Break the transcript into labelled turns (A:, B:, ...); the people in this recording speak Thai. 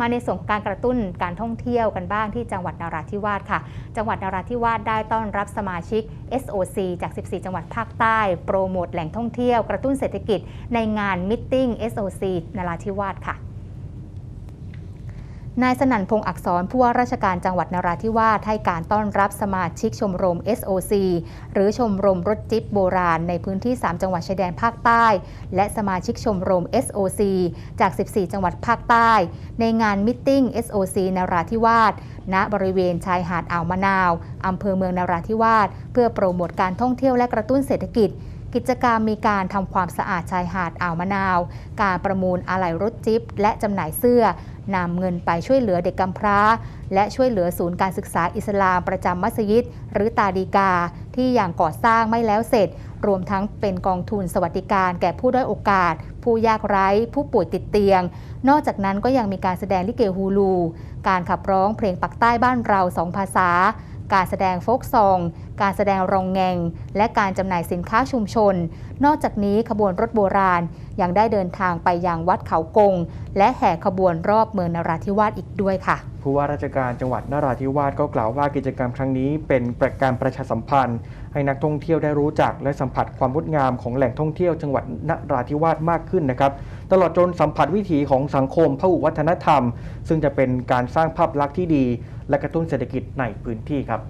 A: มาในส่วนของการกระตุ้นการท่องเที่ยวกันบ้างที่จังหวัดนราธิวาสค่ะ จังหวัดนราธิวาสได้ต้อนรับสมาชิก SOC จาก 14 จังหวัดภาคใต้ โปรโมทแหล่งท่องเที่ยว กระตุ้นเศรษฐกิจในงานมิ g ง SOC นราธิวาสค่ะ นายสนั่นพงษ์อักษรผู้ว่าราชการจังหวัดนราธิวาสให้การต้อนรับสมาชิกชมรม SOC หรือชมรมรถจิ๊บโบราณในพื้นที่ 3 จังหวัดชายแดนภาคใต้ และสมาชิกชมรม SOC จาก 14 จังหวัดภาคใต้ ในงานมิ g ง SOC นราธิวาสณบริเวณชายหาดอ่าวมะนาวอำเภอเมืองนราธิวาสเพื่อโปรโมทการท่องเที่ยวและกระตุ้นเศรษฐกิจ กิจกรรมมีการทำความสะอาดชายหาดอ่าวมะนาว การประมูลอะไหล่รถจิ๊บและจำหน่ายเสื้อนำเงินไปช่วยเหลือเด็กกำพร้า และช่วยเหลือศูนย์การศึกษาอิสลามประจำมัสยิด หรือตาดีกา ที่ย่างก่อสร้างไม่แล้วเสร็จ รวมทั้งเป็นกองทุนสวัสดิการแก่ผู้ด้อยโอกาส ผู้ยากไร้ ผู้ป่วยติดเตียง นอกจากนั้นก็ยังมีการแสดงลิเกฮูลู การขับร้องเพลงปักใต้บ้านเราสองภาษา การแสดงโฟกซอง การแสดงรองแงง และการจำหน่ายสินค้าชุมชน นอกจากนี้ขบวนรถโบราณยังได้เดินทางไปยังวัดเขากง และแห่ขบวนรอบเมืองนราธิวาสอีกด้วยค่ะ
B: ผู้ว่าราชการจังหวัดนราธิวาสก็กล่าวว่ากิจกรรมครั้งนี้เป็นประการประชาสัมพันธ์ ให้นักท่องเที่ยวได้รู้จักและสัมผัสความงดงามของแหล่งท่องเที่ยวจังหวัดนราธิวาสมากขึ้นนะครับ ตลอดจนสัมผัสวิถีของสังคมพหุวัฒนธรรม ซึ่งจะเป็นการสร้างภาพลักษณ์ที่ดี และกระตุ้นเศรษฐกิจในพื้นที่ครับ